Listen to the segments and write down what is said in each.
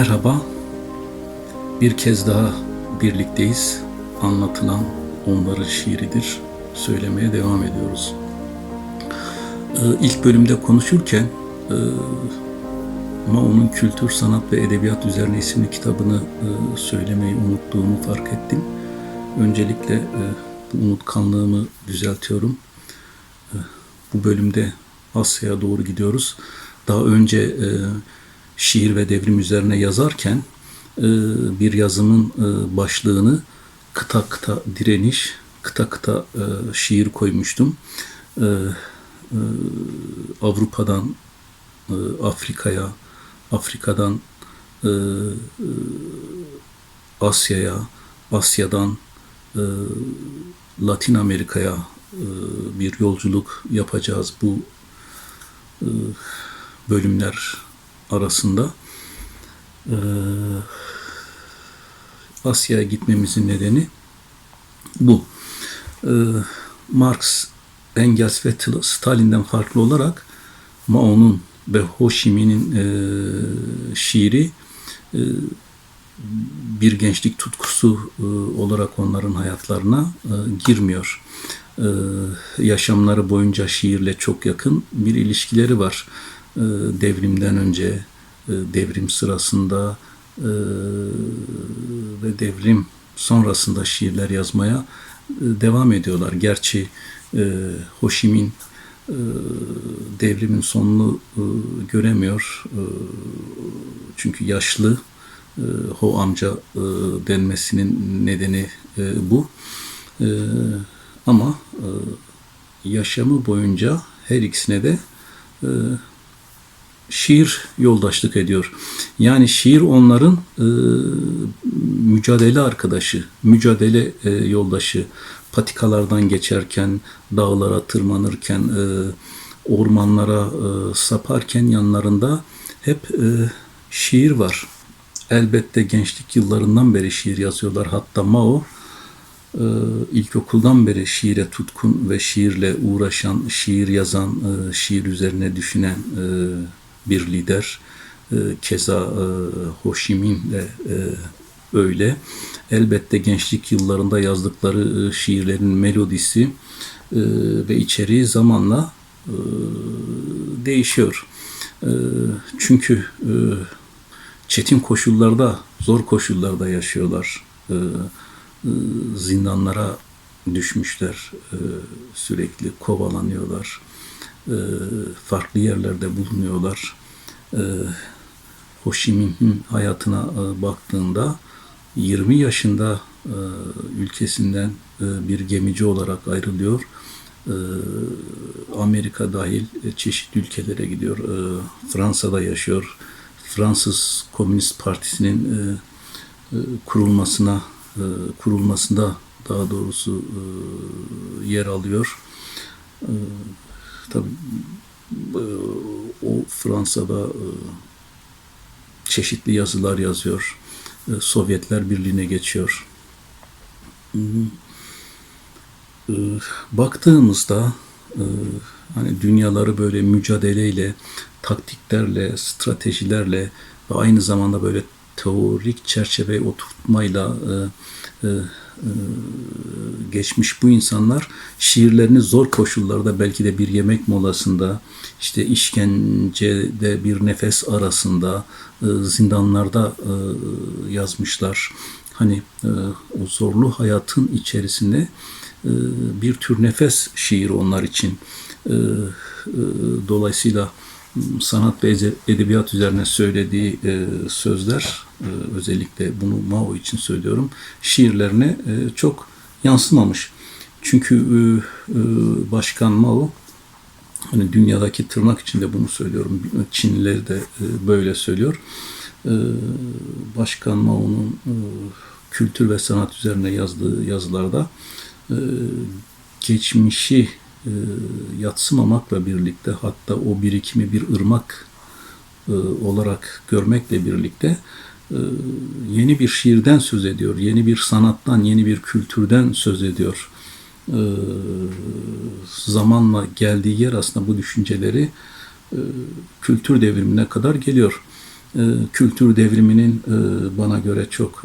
Merhaba. Bir kez daha birlikteyiz. Anlatılan onların şiiridir. Söylemeye devam ediyoruz. Ee, ilk bölümde konuşurken e, Mao'nun Kültür, Sanat ve Edebiyat Üzerine isimli kitabını e, söylemeyi unuttuğumu fark ettim. Öncelikle e, bu unutkanlığımı düzeltiyorum. E, bu bölümde Asya'ya doğru gidiyoruz. Daha önce e, şiir ve devrim üzerine yazarken e, bir yazımın e, başlığını kıta kıta direniş, kıta kıta e, şiir koymuştum. Avrupa'dan Afrika'ya, Afrika'dan Asya'ya, Asya'dan Latin Amerika'ya bir yolculuk yapacağız bu bölümler arasında. E, Asya'ya gitmemizin nedeni bu. E, Marx, Engels ve Stalin'den farklı olarak Mao'nun ve Ho Chi Minh'in e, şiiri e, bir gençlik tutkusu e, olarak onların hayatlarına e, girmiyor. E, yaşamları boyunca şiirle çok yakın bir ilişkileri var. E, devrimden önce, devrim sırasında e, ve devrim sonrasında şiirler yazmaya e, devam ediyorlar. Gerçi e, Ho Chi Minh e, devrimin sonunu e, göremiyor. E, çünkü yaşlı e, Ho amca e, denmesinin nedeni e, bu. E, ama e, yaşamı boyunca her ikisine de e, şiir yoldaşlık ediyor. Yani şiir onların e, mücadele arkadaşı, mücadele e, yoldaşı. Patikalardan geçerken, dağlara tırmanırken, e, ormanlara e, saparken yanlarında hep e, şiir var. Elbette gençlik yıllarından beri şiir yazıyorlar. Hatta Mao e, ilkokuldan beri şiire tutkun ve şiirle uğraşan, şiir yazan, e, şiir üzerine düşünen e, bir lider. E, keza e, Ho Chi Minh de e, öyle. Elbette gençlik yıllarında yazdıkları şiirlerin melodisi ve içeriği zamanla değişiyor. Çünkü çetin koşullarda, zor koşullarda yaşıyorlar. Zindanlara düşmüşler, sürekli kovalanıyorlar, farklı yerlerde bulunuyorlar. E, Ho hayatına e, baktığında 20 yaşında e, ülkesinden e, bir gemici olarak ayrılıyor. E, Amerika dahil e, çeşitli ülkelere gidiyor. E, Fransa'da yaşıyor. Fransız Komünist Partisi'nin e, e, kurulmasına e, kurulmasında daha doğrusu e, yer alıyor. E, tabii o Fransa'da e, çeşitli yazılar yazıyor. E, Sovyetler Birliği'ne geçiyor. E, e, baktığımızda e, hani dünyaları böyle mücadeleyle, taktiklerle, stratejilerle ve aynı zamanda böyle teorik çerçeve oturtmayla e, geçmiş bu insanlar şiirlerini zor koşullarda belki de bir yemek molasında işte işkencede bir nefes arasında e, zindanlarda e, yazmışlar. Hani e, o zorlu hayatın içerisinde bir tür nefes şiiri onlar için. Dolayısıyla sanat ve edebiyat üzerine söylediği e, sözler e, özellikle bunu Mao için söylüyorum şiirlerine e, çok yansımamış. Çünkü e, e, Başkan Mao hani dünyadaki tırnak içinde bunu söylüyorum. Çinlileri de e, böyle söylüyor. E, Başkan Mao'nun e, kültür ve sanat üzerine yazdığı yazılarda e, geçmişi e, yatsımamakla birlikte hatta o birikimi bir ırmak e, olarak görmekle birlikte e, yeni bir şiirden söz ediyor, yeni bir sanattan, yeni bir kültürden söz ediyor. E, zamanla geldiği yer aslında bu düşünceleri e, kültür devrimine kadar geliyor. kültür devriminin bana göre çok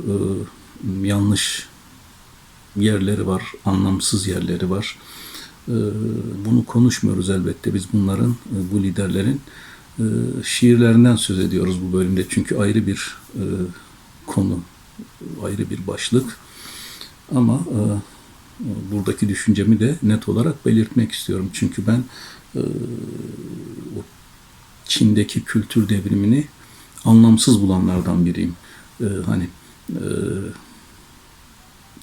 yanlış yerleri var, anlamsız yerleri var. E, bunu konuşmuyoruz elbette biz bunların, e, bu liderlerin e, şiirlerinden söz ediyoruz bu bölümde. Çünkü ayrı bir e, konu, ayrı bir başlık. Ama e, buradaki düşüncemi de net olarak belirtmek istiyorum. Çünkü ben Çin'deki kültür devrimini anlamsız bulanlardan biriyim. E, hani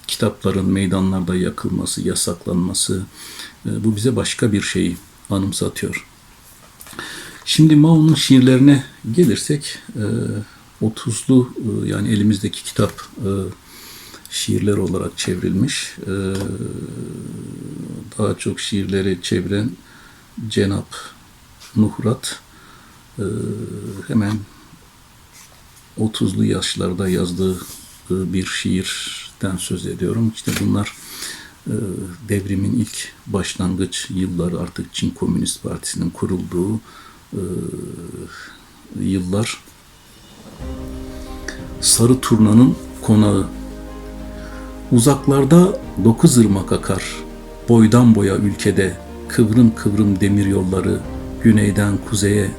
kitapların meydanlarda yakılması, yasaklanması e, bu bize başka bir şeyi anımsatıyor. Şimdi Mao'nun şiirlerine gelirsek e, 30'lu e, yani elimizdeki kitap e, şiirler olarak çevrilmiş. E, daha çok şiirleri çeviren Cenap Nuhrat e, hemen 30'lu yaşlarda yazdığı e, bir şiirden söz ediyorum. İşte bunlar e, devrimin ilk başlangıç yılları artık Çin Komünist Partisi'nin kurulduğu e, yıllar. Sarı Turna'nın konağı. Uzaklarda dokuz ırmak akar. Boydan boya ülkede kıvrım kıvrım demir yolları güneyden kuzeye.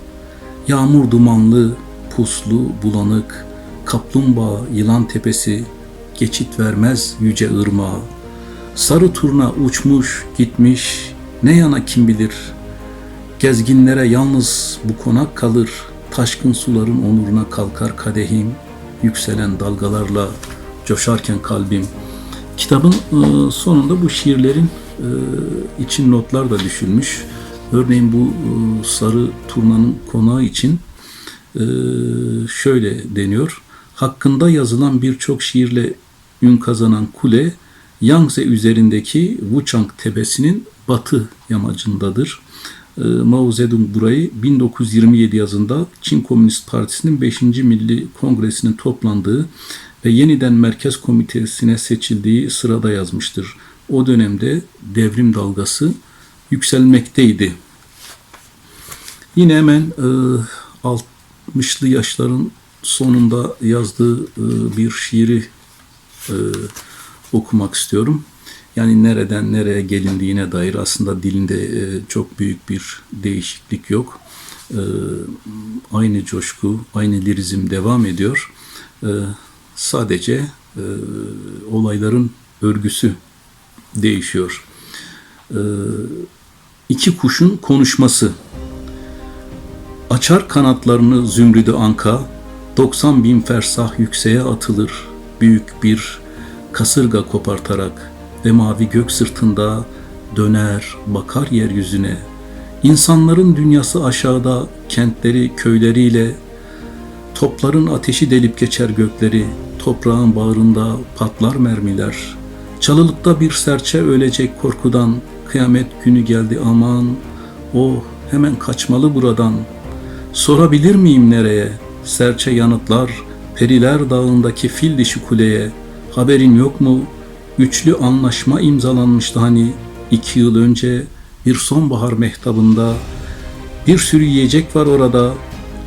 Yağmur dumanlı, puslu, bulanık, kaplumbağa, yılan tepesi, geçit vermez yüce ırmağa. Sarı turna uçmuş, gitmiş, ne yana kim bilir. Gezginlere yalnız bu konak kalır, taşkın suların onuruna kalkar kadehim, yükselen dalgalarla coşarken kalbim. Kitabın e, sonunda bu şiirlerin e, için notlar da düşülmüş. Örneğin bu e, sarı turnanın konağı için şöyle deniyor. Hakkında yazılan birçok şiirle ün kazanan kule Yangtze üzerindeki Wuchang tepesinin batı yamacındadır. E, Mao Zedong burayı 1927 yazında Çin Komünist Partisi'nin 5. Milli Kongresi'nin toplandığı ve yeniden Merkez Komitesi'ne seçildiği sırada yazmıştır. O dönemde devrim dalgası yükselmekteydi. Yine hemen e, 60'lı yaşların sonunda yazdığı e, bir şiiri e, okumak istiyorum. Yani nereden nereye gelindiğine dair aslında dilinde e, çok büyük bir değişiklik yok. Aynı coşku, aynı lirizm devam ediyor. Sadece olayların örgüsü değişiyor. E, iki kuşun konuşması. Açar kanatlarını zümrüdü anka, 90 bin fersah yükseğe atılır büyük bir kasırga kopartarak ve mavi gök sırtında döner bakar yeryüzüne. İnsanların dünyası aşağıda kentleri köyleriyle topların ateşi delip geçer gökleri toprağın bağrında patlar mermiler. Çalılıkta bir serçe ölecek korkudan kıyamet günü geldi aman o hemen kaçmalı buradan. Sorabilir miyim nereye? Serçe yanıtlar Periler Dağı'ndaki fil dişi kuleye haberin yok mu? Üçlü anlaşma imzalanmıştı hani iki yıl önce bir sonbahar mehtabında. Bir sürü yiyecek var orada.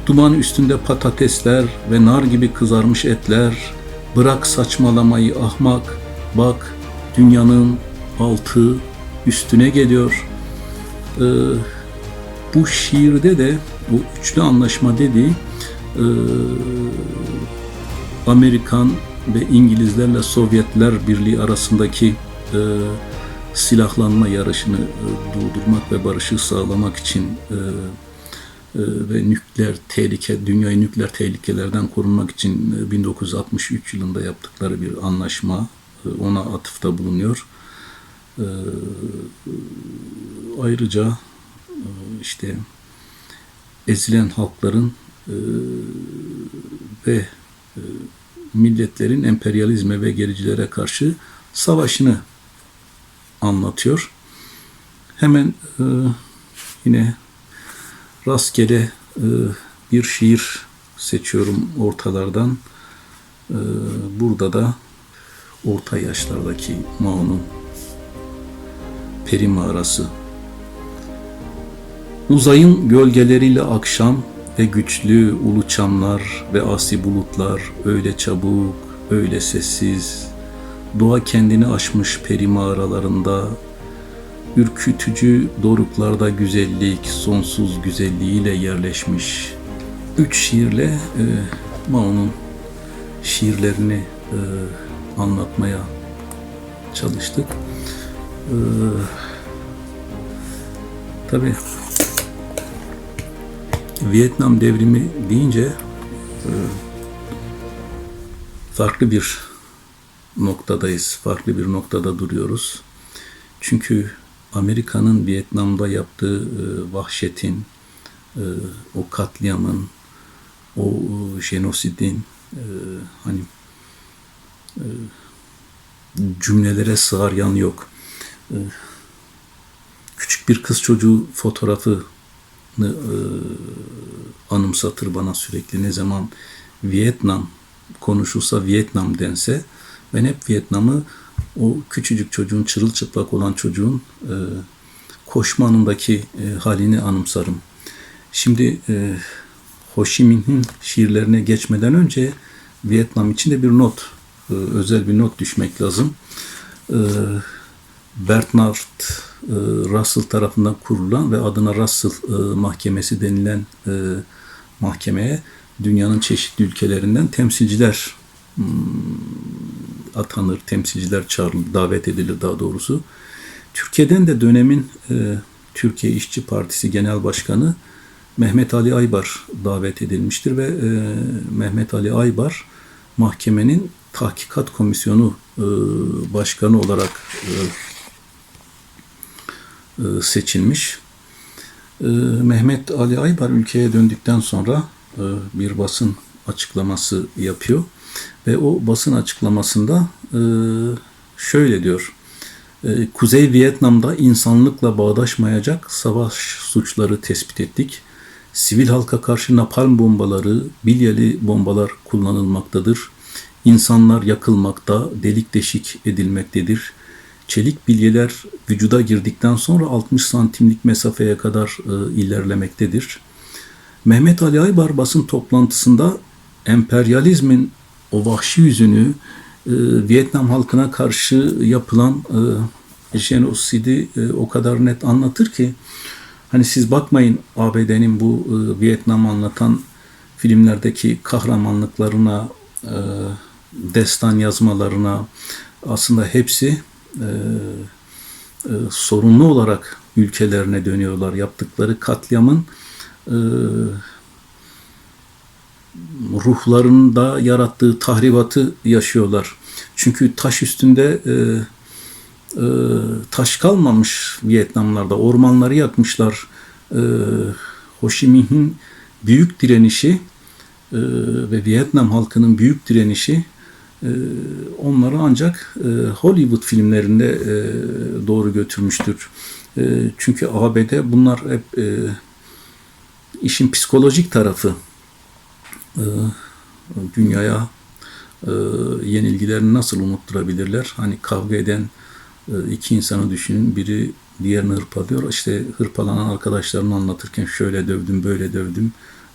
Duman üstünde patatesler ve nar gibi kızarmış etler. Bırak saçmalamayı ahmak. Bak dünyanın altı üstüne geliyor. Ee, bu şiirde de bu üçlü anlaşma dediği e, Amerikan ve İngilizlerle Sovyetler Birliği arasındaki e, silahlanma yarışını e, durdurmak ve barışı sağlamak için e, e, ve nükleer tehlike, dünyayı nükleer tehlikelerden korunmak için e, 1963 yılında yaptıkları bir anlaşma e, ona atıfta bulunuyor. E, ayrıca e, işte ezilen halkların ve e, milletlerin emperyalizme ve gericilere karşı savaşını anlatıyor. Hemen e, yine rastgele e, bir şiir seçiyorum ortalardan. Burada da orta yaşlardaki Mao'nun peri mağarası. Uzayın gölgeleriyle akşam ve güçlü ulu çamlar ve asi bulutlar öyle çabuk, öyle sessiz. Doğa kendini aşmış peri mağaralarında, ürkütücü doruklarda güzellik, sonsuz güzelliğiyle yerleşmiş. Üç şiirle e, Mao'nun şiirlerini e, anlatmaya çalıştık. E, tabii Vietnam devrimi deyince e, farklı bir noktadayız, farklı bir noktada duruyoruz. Çünkü Amerika'nın Vietnam'da yaptığı e, vahşetin, e, o katliamın, o jenosidin hani cümlelere sığar yan yok. Küçük bir kız çocuğu fotoğrafı e, anımsatır bana sürekli. Ne zaman Vietnam konuşulsa Vietnam dense ben hep Vietnam'ı o küçücük çocuğun çırılçıplak olan çocuğun e, koşma e, halini anımsarım. Şimdi e, Ho Chi Minh'in şiirlerine geçmeden önce Vietnam için de bir not, e, özel bir not düşmek lazım. E, Bernard e, Russell tarafından kurulan ve adına Russell e, Mahkemesi denilen e, mahkemeye dünyanın çeşitli ülkelerinden temsilciler hmm, atanır, temsilciler çağrılır, davet edilir daha doğrusu. Türkiye'den de dönemin Türkiye İşçi Partisi Genel Başkanı Mehmet Ali Aybar davet edilmiştir ve Mehmet Ali Aybar mahkemenin tahkikat komisyonu başkanı olarak seçilmiş. E, Mehmet Ali Aybar ülkeye döndükten sonra e, bir basın açıklaması yapıyor ve o basın açıklamasında e, şöyle diyor. E, Kuzey Vietnam'da insanlıkla bağdaşmayacak savaş suçları tespit ettik. Sivil halka karşı napalm bombaları, bilyeli bombalar kullanılmaktadır. İnsanlar yakılmakta, delik deşik edilmektedir. Çelik bilyeler vücuda girdikten sonra 60 santimlik mesafeye kadar e, ilerlemektedir. Mehmet Ali Aybar basın toplantısında emperyalizmin o vahşi yüzünü e, Vietnam halkına karşı yapılan e, jenosidi e, o kadar net anlatır ki hani siz bakmayın ABD'nin bu e, Vietnam anlatan filmlerdeki kahramanlıklarına e, destan yazmalarına aslında hepsi e, e, sorunlu olarak ülkelerine dönüyorlar. Yaptıkları katliamın e, ruhlarında yarattığı tahribatı yaşıyorlar. Çünkü taş üstünde e, e, taş kalmamış Vietnamlarda. Ormanları yakmışlar. E, Ho Chi Minh'in büyük direnişi e, ve Vietnam halkının büyük direnişi e, onları ancak e, Hollywood filmlerinde e, doğru götürmüştür. E, çünkü ABD bunlar hep e, işin psikolojik tarafı. E, dünyaya e, yenilgilerini nasıl unutturabilirler? Hani kavga eden e, iki insanı düşünün. Biri diğerini hırpalıyor. İşte hırpalanan arkadaşlarını anlatırken şöyle dövdüm, böyle dövdüm.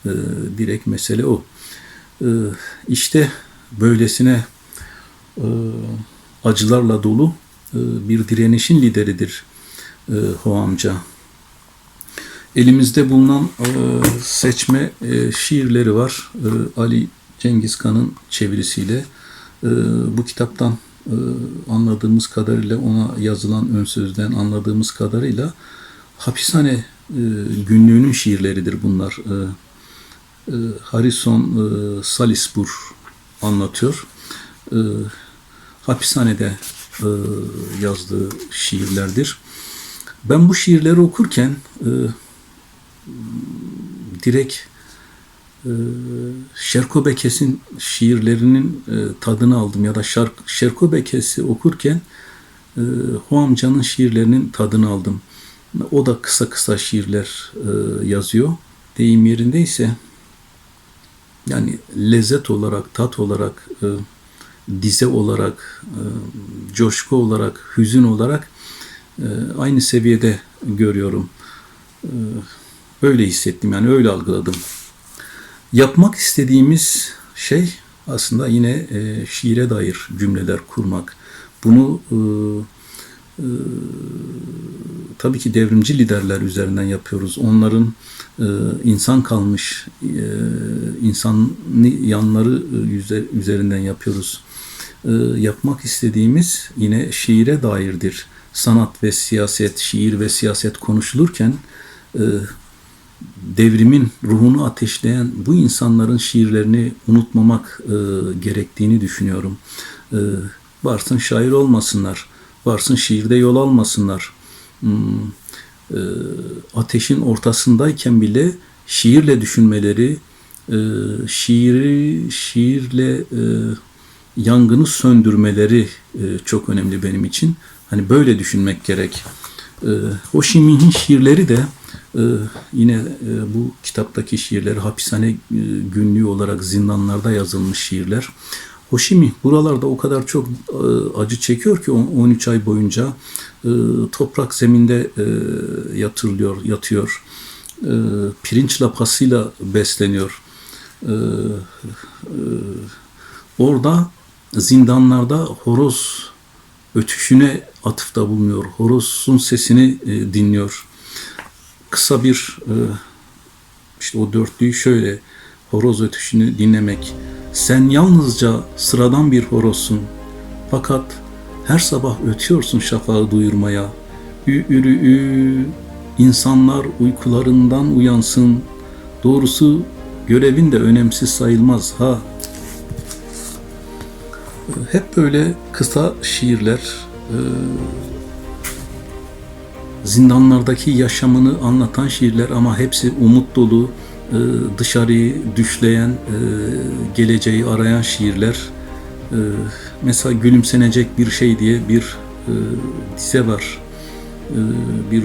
E, direkt mesele o. E, işte böylesine acılarla dolu e, bir direnişin lideridir e, Ho amca. Elimizde bulunan e, seçme e, şiirleri var. E, Ali Cengiz Kan'ın çevirisiyle. E, bu kitaptan e, anladığımız kadarıyla ona yazılan ön sözden anladığımız kadarıyla hapishane e, günlüğünün şiirleridir bunlar. E, e, Harrison e, Salisbury anlatıyor. Hapishanede e, yazdığı şiirlerdir. Ben bu şiirleri okurken e, direkt e, Şerko Bekes'in şiirlerinin e, tadını aldım ya da Şark, Şerko Bekes'i okurken e, Ho amcanın şiirlerinin tadını aldım. O da kısa kısa şiirler e, yazıyor. Deyim yerindeyse yani lezzet olarak, tat olarak, e, dize olarak, e, coşku olarak, hüzün olarak e, aynı seviyede görüyorum. E, öyle hissettim yani öyle algıladım. Yapmak istediğimiz şey aslında yine e, şiire dair cümleler kurmak. Bunu e, e, tabii ki devrimci liderler üzerinden yapıyoruz. Onların e, insan kalmış e, insanlı yanları e, üzerinden yapıyoruz. E, yapmak istediğimiz yine şiire dairdir. Sanat ve siyaset, şiir ve siyaset konuşulurken e, devrimin ruhunu ateşleyen bu insanların şiirlerini unutmamak e, gerektiğini düşünüyorum. Varsın şair olmasınlar, varsın şiirde yol almasınlar. Hmm, ateşin ortasındayken bile şiirle düşünmeleri, şiiri şiirle yangını söndürmeleri e, çok önemli benim için. Hani böyle düşünmek gerek. E, Ho Chi Minh'in şiirleri de e, yine e, bu kitaptaki şiirleri hapishane e, günlüğü olarak zindanlarda yazılmış şiirler. Ho Chi Minh buralarda o kadar çok e, acı çekiyor ki on- 13 ay boyunca e, toprak zeminde e, yatırılıyor, yatıyor. E, pirinç lapasıyla besleniyor. E, e, orada zindanlarda horoz ötüşüne atıfta bulunuyor. Horozun sesini e, dinliyor. Kısa bir e, işte o dörtlüyü şöyle horoz ötüşünü dinlemek. Sen yalnızca sıradan bir horozsun. Fakat her sabah ötüyorsun şafağı duyurmaya. Ü ürü ü insanlar uykularından uyansın. Doğrusu görevin de önemsiz sayılmaz ha. Hep böyle kısa şiirler, e, zindanlardaki yaşamını anlatan şiirler ama hepsi umut dolu, e, dışarıyı düşleyen, e, geleceği arayan şiirler. Mesela Gülümsenecek Bir Şey diye bir dize var. Bir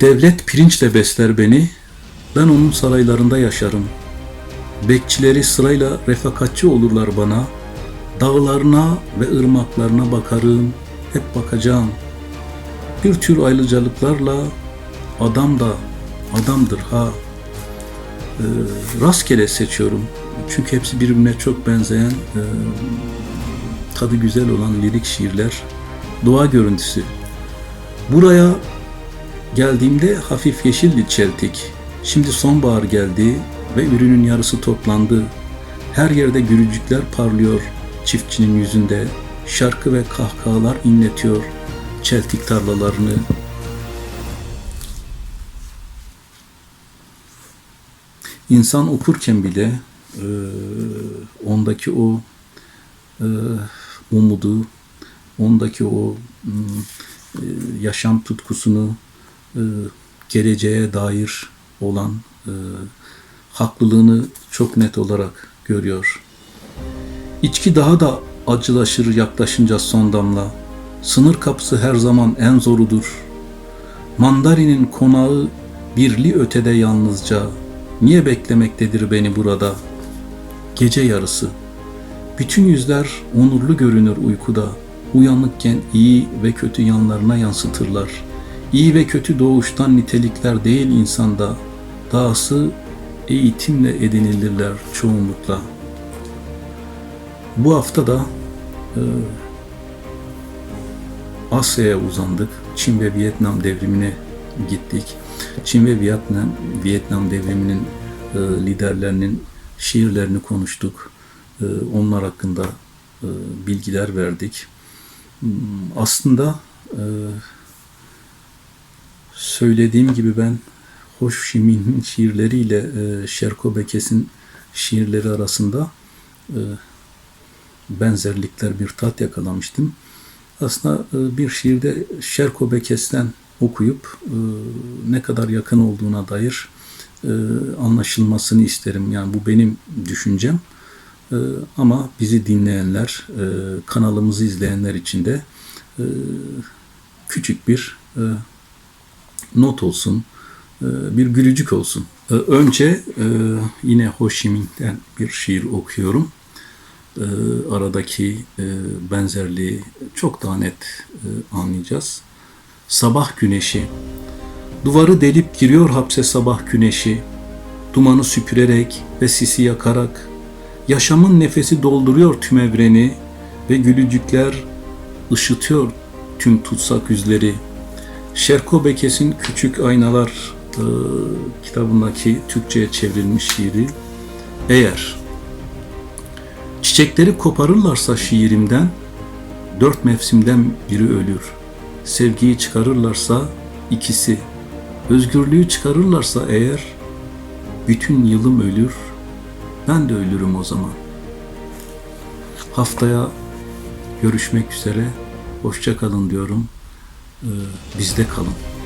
Devlet pirinçle besler beni, ben onun saraylarında yaşarım. Bekçileri sırayla refakatçi olurlar bana. Dağlarına ve ırmaklarına bakarım, hep bakacağım. Bir tür ayrıcalıklarla adam da adamdır ha. Ee, rastgele seçiyorum. Çünkü hepsi birbirine çok benzeyen, e, tadı güzel olan lirik şiirler. Doğa görüntüsü. Buraya Geldiğimde hafif yeşildi çeltik. Şimdi sonbahar geldi ve ürünün yarısı toplandı. Her yerde gülücükler parlıyor çiftçinin yüzünde. Şarkı ve kahkahalar inletiyor çeltik tarlalarını. İnsan okurken bile e, ondaki o e, umudu, ondaki o e, yaşam tutkusunu, e, geleceğe dair olan e, haklılığını çok net olarak görüyor. İçki daha da acılaşır yaklaşınca son damla. Sınır kapısı her zaman en zorudur. Mandarinin konağı birli ötede yalnızca. Niye beklemektedir beni burada? Gece yarısı. Bütün yüzler onurlu görünür uykuda. Uyanıkken iyi ve kötü yanlarına yansıtırlar. İyi ve kötü doğuştan nitelikler değil insanda. Dahası eğitimle edinilirler çoğunlukla. Bu hafta da e, Asya'ya uzandık. Çin ve Vietnam devrimine gittik. Çin ve Vietnam Vietnam devriminin e, liderlerinin şiirlerini konuştuk. E, onlar hakkında e, bilgiler verdik. Hmm, Aslında e, söylediğim gibi ben Ho Chi Minh'in şiirleriyle e, Şerko Bekes'in şiirleri arasında e, benzerlikler bir tat yakalamıştım. Aslında e, bir şiirde Şerko Bekes'ten okuyup e, ne kadar yakın olduğuna dair e, anlaşılmasını isterim. Yani bu benim düşüncem. E, ama bizi dinleyenler, e, kanalımızı izleyenler için de e, küçük bir e, not olsun, bir gülücük olsun. E, Önce e, yine Ho Chi Minh'ten bir şiir okuyorum. E, Aradaki e, benzerliği çok daha net e, anlayacağız. Sabah güneşi, Duvarı delip giriyor hapse sabah güneşi. Dumanı süpürerek ve sisi yakarak. Yaşamın nefesi dolduruyor tüm evreni ve gülücükler ışıtıyor tüm tutsak yüzleri. Şerko Bekes'in Küçük Aynalar e, kitabındaki Türkçe'ye çevrilmiş şiiri. Eğer çiçekleri koparırlarsa şiirimden, dört mevsimden biri ölür. Sevgiyi çıkarırlarsa ikisi, özgürlüğü çıkarırlarsa eğer, bütün yılım ölür, ben de ölürüm o zaman. Haftaya görüşmek üzere, hoşça kalın diyorum, Ee, bizde kalın.